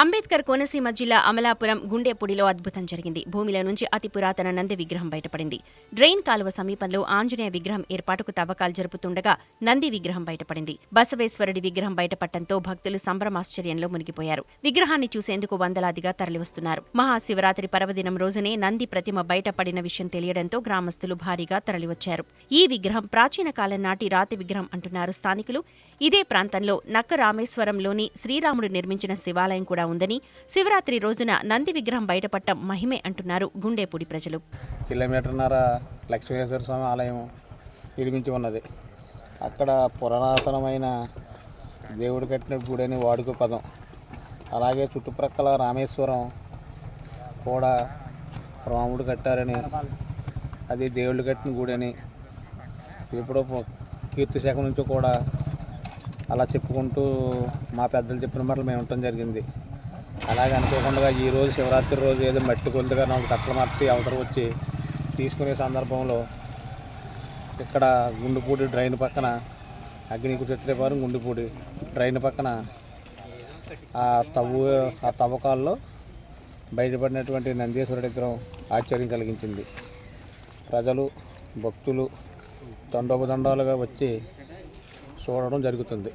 అంబేద్కర్ కోనసీమ జిల్లా అమలాపురం గుండెపూడిలో అద్భుతం జరిగింది. భూమిలో నుంచి అతి పురాతన నంది విగ్రహం బయటపడింది. డ్రైన్ కాలువ సమీపంలో ఆంజనేయ విగ్రహం ఏర్పాటుకు తవ్వకాలు జరుపుతుండగా నంది విగ్రహం బయటపడింది. బసవేశ్వరుడి విగ్రహం బయటపడటంతో భక్తులు సంభ్రమాశ్చర్యంలో మునిగిపోయారు. విగ్రహాన్ని చూసేందుకు వందలాదిగా తరలివస్తున్నారు. మహాశివరాత్రి పర్వదినం రోజునే నంది ప్రతిమ బయటపడిన విషయం తెలియడంతో గ్రామస్తులు భారీగా తరలివచ్చారు. ఈ విగ్రహం ప్రాచీన కాలం నాటి రాతి విగ్రహం అంటున్నారు స్థానికులు. ఇదే ప్రాంతంలో నక్క రామేశ్వరంలోని శ్రీరాముడు నిర్మించిన శివాలయం కూడా ఉందని శివరాత్రి రోజున నంది విగ్రహం బయటపడటం మహిమే అంటున్నారు గుండేపూడి ప్రజలు. కిలోమీటర్న్నర లక్ష్మీశ్వర స్వామి ఆలయం నిర్మించి ఉన్నది. అక్కడ పురాతనమైన దేవుడు కట్టిన గుడని వాడుక పదం. అలాగే చుట్టుప్రక్కల రామేశ్వరం కూడా రాముడు కట్టారని అది దేవుళ్ళు కట్టిన గుడి అని కీర్తిశాఖ నుంచి కూడా అలా చెప్పుకుంటూ మా పెద్దలు చెప్పిన మాటలు మేము ఉండటం జరిగింది. అలాగే అనుకోకుండా ఈ రోజు శివరాత్రి రోజు ఏదో మట్టి కొద్దిగా నాకు కట్టలు మార్చి అవసరం వచ్చి తీసుకునే సందర్భంలో ఇక్కడ గుండుపూడి డ్రైన్ పక్కన అగ్నికి చిత్రపారం గుండుపూడి డ్రైన్ పక్కన ఆ తవ్వు ఆ తవ్వకాల్లో బయటపడినటువంటి నందీశ్వరుడి విగ్రహం ఆశ్చర్యం కలిగించింది. ప్రజలు భక్తులు దండోపదండాలుగా వచ్చి చూడడం జరుగుతుంది.